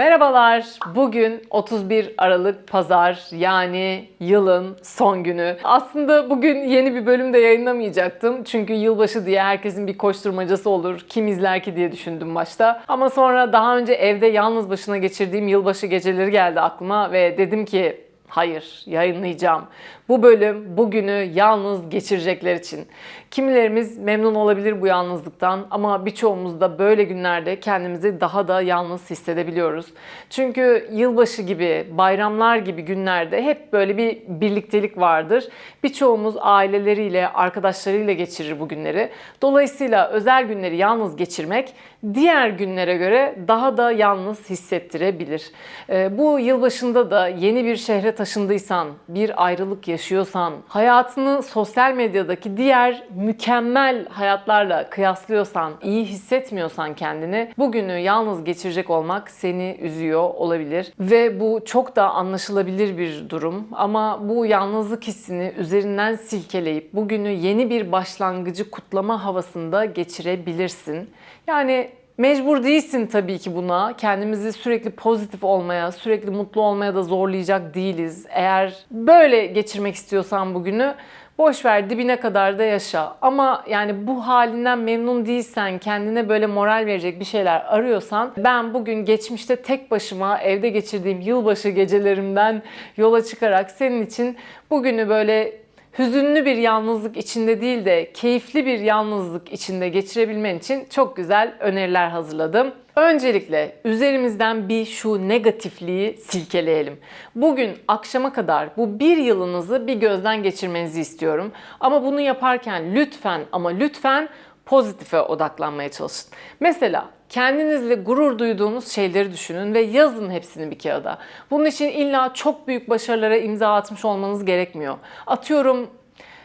Merhabalar. Bugün 31 Aralık Pazar yani yılın son günü. Aslında bugün yeni bir bölüm de yayınlamayacaktım. Çünkü yılbaşı diye herkesin bir koşturmacası olur. Kim izler ki diye düşündüm başta. Ama sonra daha önce evde yalnız başına geçirdiğim yılbaşı geceleri geldi aklıma ve dedim ki Hayır, yayınlayacağım. Bu bölüm bugünü yalnız geçirecekler için. Kimilerimiz memnun olabilir bu yalnızlıktan ama birçoğumuz da böyle günlerde kendimizi daha da yalnız hissedebiliyoruz. Çünkü yılbaşı gibi, bayramlar gibi günlerde hep böyle bir birliktelik vardır. Birçoğumuz aileleriyle, arkadaşlarıyla geçirir bu günleri. Dolayısıyla özel günleri yalnız geçirmek diğer günlere göre daha da yalnız hissettirebilir. Ee, Bu yılbaşında da yeni bir şehre taşındıysan, bir ayrılık yaşıyorsan, hayatını sosyal medyadaki diğer mükemmel hayatlarla kıyaslıyorsan, iyi hissetmiyorsan kendini, bugünü yalnız geçirecek olmak seni üzüyor olabilir. Ve bu çok da anlaşılabilir bir durum. Ama bu yalnızlık hissini üzerinden silkeleyip bugünü yeni bir başlangıcı kutlama havasında geçirebilirsin. Yani Mecbur değilsin tabii ki buna. Kendimizi sürekli pozitif olmaya, sürekli mutlu olmaya da zorlayacak değiliz. Eğer böyle geçirmek istiyorsan bugünü boş ver dibine kadar da yaşa. Ama yani bu halinden memnun değilsen, kendine böyle moral verecek bir şeyler arıyorsan ben bugün geçmişte tek başıma evde geçirdiğim yılbaşı gecelerimden yola çıkarak senin için bugünü böyle hüzünlü bir yalnızlık içinde değil de keyifli bir yalnızlık içinde geçirebilmen için çok güzel öneriler hazırladım. Öncelikle üzerimizden bir şu negatifliği silkeleyelim. Bugün akşama kadar bu bir yılınızı bir gözden geçirmenizi istiyorum. Ama bunu yaparken lütfen ama lütfen pozitife odaklanmaya çalışın. Mesela kendinizle gurur duyduğunuz şeyleri düşünün ve yazın hepsini bir kağıda. Bunun için illa çok büyük başarılara imza atmış olmanız gerekmiyor. Atıyorum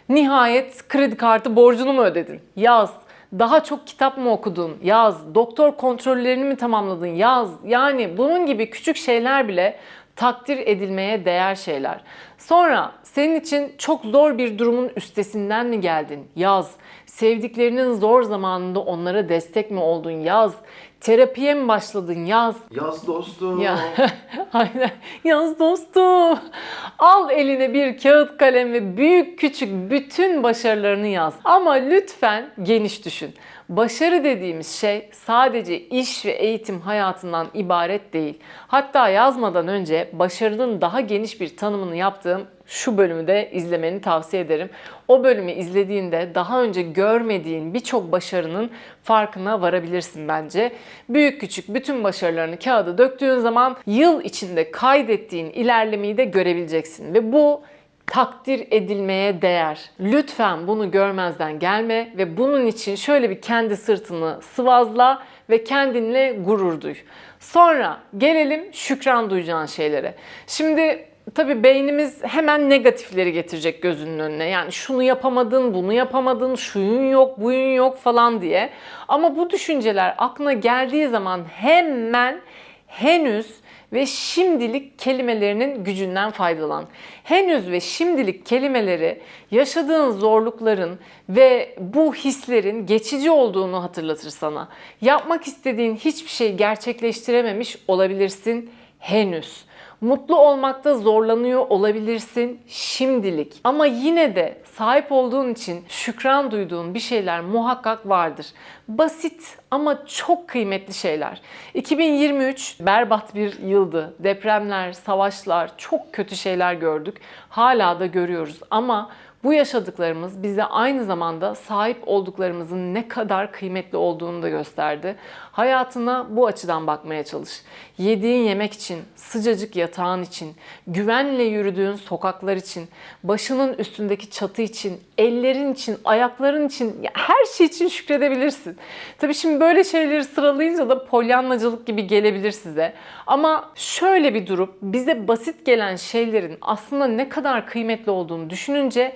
nihayet kredi kartı borcunu mu ödedin? Yaz. Daha çok kitap mı okudun? Yaz. Doktor kontrollerini mi tamamladın? Yaz. Yani bunun gibi küçük şeyler bile takdir edilmeye değer şeyler. Sonra senin için çok zor bir durumun üstesinden mi geldin? Yaz. Sevdiklerinin zor zamanında onlara destek mi oldun? Yaz. Terapiye mi başladın? Yaz. Yaz dostum. Ya aynen. Yaz dostum. Al eline bir kağıt kalem ve büyük küçük bütün başarılarını yaz. Ama lütfen geniş düşün. Başarı dediğimiz şey sadece iş ve eğitim hayatından ibaret değil. Hatta yazmadan önce başarının daha geniş bir tanımını yaptığım şu bölümü de izlemeni tavsiye ederim. O bölümü izlediğinde daha önce görmediğin birçok başarının farkına varabilirsin bence. Büyük küçük bütün başarılarını kağıda döktüğün zaman yıl içinde kaydettiğin ilerlemeyi de görebileceksin ve bu takdir edilmeye değer. Lütfen bunu görmezden gelme ve bunun için şöyle bir kendi sırtını sıvazla ve kendinle gurur duy. Sonra gelelim şükran duyacağın şeylere. Şimdi tabii beynimiz hemen negatifleri getirecek gözünün önüne. Yani şunu yapamadın, bunu yapamadın, şuyun yok, buyun yok falan diye. Ama bu düşünceler aklına geldiği zaman hemen henüz ve şimdilik kelimelerinin gücünden faydalan. Henüz ve şimdilik kelimeleri yaşadığın zorlukların ve bu hislerin geçici olduğunu hatırlatır sana. Yapmak istediğin hiçbir şey gerçekleştirememiş olabilirsin henüz. Mutlu olmakta zorlanıyor olabilirsin şimdilik. Ama yine de sahip olduğun için şükran duyduğun bir şeyler muhakkak vardır. Basit ama çok kıymetli şeyler. 2023 berbat bir yıldı. Depremler, savaşlar, çok kötü şeyler gördük. Hala da görüyoruz ama bu yaşadıklarımız bize aynı zamanda sahip olduklarımızın ne kadar kıymetli olduğunu da gösterdi. Hayatına bu açıdan bakmaya çalış. Yediğin yemek için, sıcacık yatağın için, güvenle yürüdüğün sokaklar için, başının üstündeki çatı için, ellerin için, ayakların için, her şey için şükredebilirsin. Tabii şimdi böyle şeyleri sıralayınca da polyanlacılık gibi gelebilir size. Ama şöyle bir durup bize basit gelen şeylerin aslında ne kadar kıymetli olduğunu düşününce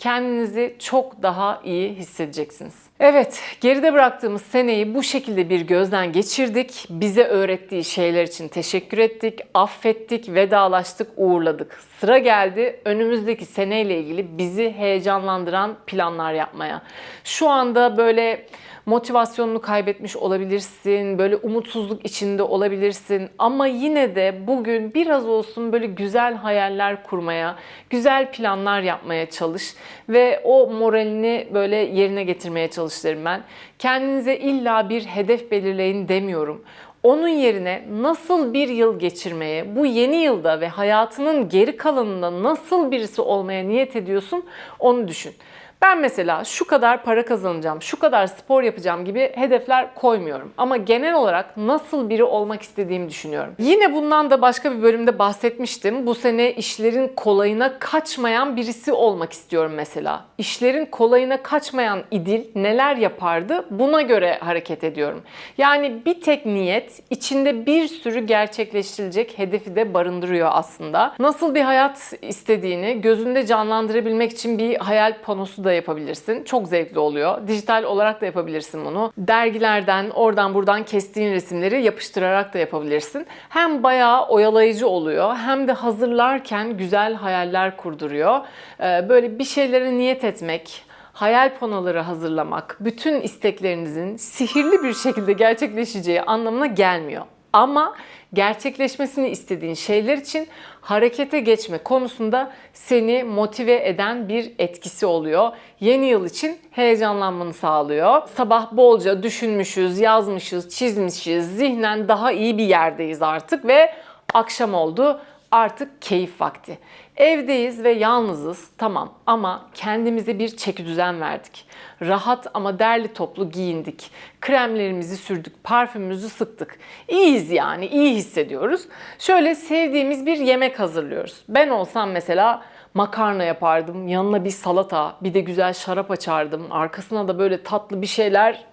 kendinizi çok daha iyi hissedeceksiniz. Evet, geride bıraktığımız seneyi bu şekilde bir gözden geçirdik. Bize öğrettiği şeyler için teşekkür ettik, affettik, vedalaştık, uğurladık. Sıra geldi önümüzdeki seneyle ilgili bizi heyecanlandıran planlar yapmaya. Şu anda böyle motivasyonunu kaybetmiş olabilirsin, böyle umutsuzluk içinde olabilirsin ama yine de bugün biraz olsun böyle güzel hayaller kurmaya, güzel planlar yapmaya çalış ve o moralini böyle yerine getirmeye çalış derim ben. Kendinize illa bir hedef belirleyin demiyorum. Onun yerine nasıl bir yıl geçirmeye, bu yeni yılda ve hayatının geri kalanında nasıl birisi olmaya niyet ediyorsun onu düşün. Ben mesela şu kadar para kazanacağım, şu kadar spor yapacağım gibi hedefler koymuyorum. Ama genel olarak nasıl biri olmak istediğimi düşünüyorum. Yine bundan da başka bir bölümde bahsetmiştim. Bu sene işlerin kolayına kaçmayan birisi olmak istiyorum mesela. İşlerin kolayına kaçmayan İdil neler yapardı? Buna göre hareket ediyorum. Yani bir tek niyet içinde bir sürü gerçekleştirilecek hedefi de barındırıyor aslında. Nasıl bir hayat istediğini gözünde canlandırabilmek için bir hayal panosu da yapabilirsin. Çok zevkli oluyor. Dijital olarak da yapabilirsin bunu. Dergilerden, oradan buradan kestiğin resimleri yapıştırarak da yapabilirsin. Hem bayağı oyalayıcı oluyor hem de hazırlarken güzel hayaller kurduruyor. Ee, Böyle bir şeylere niyet etmek, hayal panoları hazırlamak, bütün isteklerinizin sihirli bir şekilde gerçekleşeceği anlamına gelmiyor. Ama gerçekleşmesini istediğin şeyler için harekete geçme konusunda seni motive eden bir etkisi oluyor. Yeni yıl için heyecanlanmanı sağlıyor. Sabah bolca düşünmüşüz, yazmışız, çizmişiz. Zihnen daha iyi bir yerdeyiz artık ve akşam oldu. Artık keyif vakti. Evdeyiz ve yalnızız tamam ama kendimize bir çeki düzen verdik. Rahat ama derli toplu giyindik. Kremlerimizi sürdük, parfümümüzü sıktık. İyiyiz yani, iyi hissediyoruz. Şöyle sevdiğimiz bir yemek hazırlıyoruz. Ben olsam mesela makarna yapardım, yanına bir salata, bir de güzel şarap açardım. Arkasına da böyle tatlı bir şeyler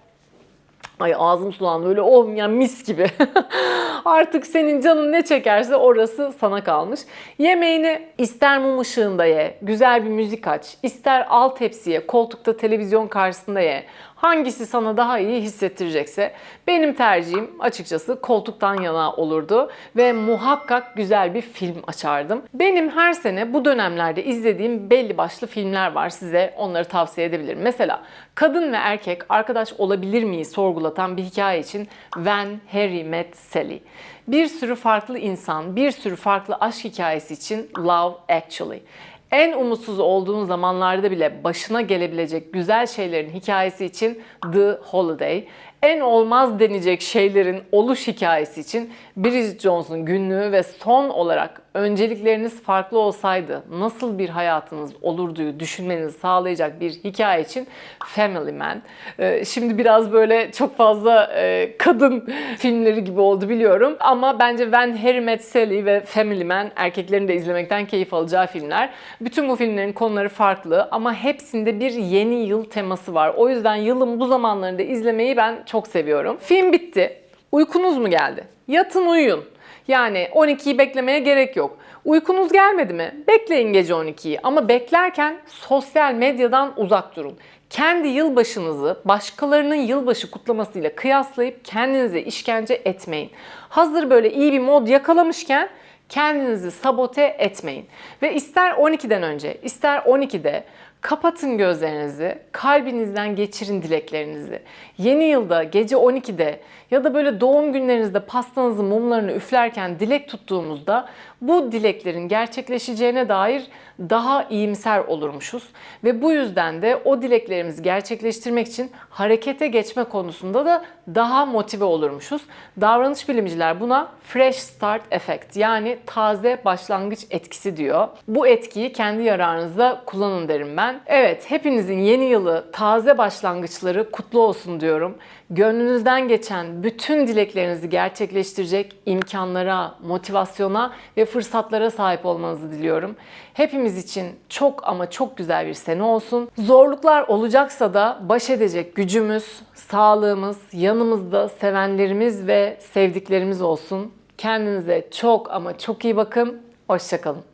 Ay ağzım sulandı öyle oh yani mis gibi. Artık senin canın ne çekerse orası sana kalmış. Yemeğini ister mum ışığında ye, güzel bir müzik aç, ister al tepsiye, koltukta televizyon karşısında ye. Hangisi sana daha iyi hissettirecekse benim tercihim açıkçası koltuktan yana olurdu ve muhakkak güzel bir film açardım. Benim her sene bu dönemlerde izlediğim belli başlı filmler var size onları tavsiye edebilirim. Mesela kadın ve erkek arkadaş olabilir miyi sorgulatan bir hikaye için When Harry Met Sally. Bir sürü farklı insan, bir sürü farklı aşk hikayesi için Love Actually. En umutsuz olduğun zamanlarda bile başına gelebilecek güzel şeylerin hikayesi için The Holiday. En olmaz denecek şeylerin oluş hikayesi için Bridget Jones'un günlüğü ve son olarak öncelikleriniz farklı olsaydı nasıl bir hayatınız olurduyu düşünmenizi sağlayacak bir hikaye için Family Man. Ee, Şimdi biraz böyle çok fazla e, kadın filmleri gibi oldu biliyorum ama bence When Harry Met Sally ve Family Man erkeklerin de izlemekten keyif alacağı filmler. Bütün bu filmlerin konuları farklı ama hepsinde bir yeni yıl teması var. O yüzden yılın bu zamanlarında izlemeyi ben çok seviyorum. Film bitti. Uykunuz mu geldi? Yatın uyuyun. Yani 12'yi beklemeye gerek yok. Uykunuz gelmedi mi? Bekleyin gece 12'yi ama beklerken sosyal medyadan uzak durun. Kendi yılbaşınızı başkalarının yılbaşı kutlamasıyla kıyaslayıp kendinize işkence etmeyin. Hazır böyle iyi bir mod yakalamışken kendinizi sabote etmeyin. Ve ister 12'den önce, ister 12'de kapatın gözlerinizi, kalbinizden geçirin dileklerinizi. Yeni yılda gece 12'de ya da böyle doğum günlerinizde pastanızın mumlarını üflerken dilek tuttuğumuzda bu dileklerin gerçekleşeceğine dair daha iyimser olurmuşuz. Ve bu yüzden de o dileklerimizi gerçekleştirmek için harekete geçme konusunda da daha motive olurmuşuz. Davranış bilimciler buna fresh start effect yani taze başlangıç etkisi diyor. Bu etkiyi kendi yararınızda kullanın derim ben. Evet hepinizin yeni yılı taze başlangıçları kutlu olsun diyorum. Gönlünüzden geçen bütün dileklerinizi gerçekleştirecek imkanlara, motivasyona ve fırsatlara sahip olmanızı diliyorum. Hepimiz için çok ama çok güzel bir sene olsun. Zorluklar olacaksa da baş edecek gücümüz, sağlığımız, yanımızda sevenlerimiz ve sevdiklerimiz olsun. Kendinize çok ama çok iyi bakın. Hoşçakalın.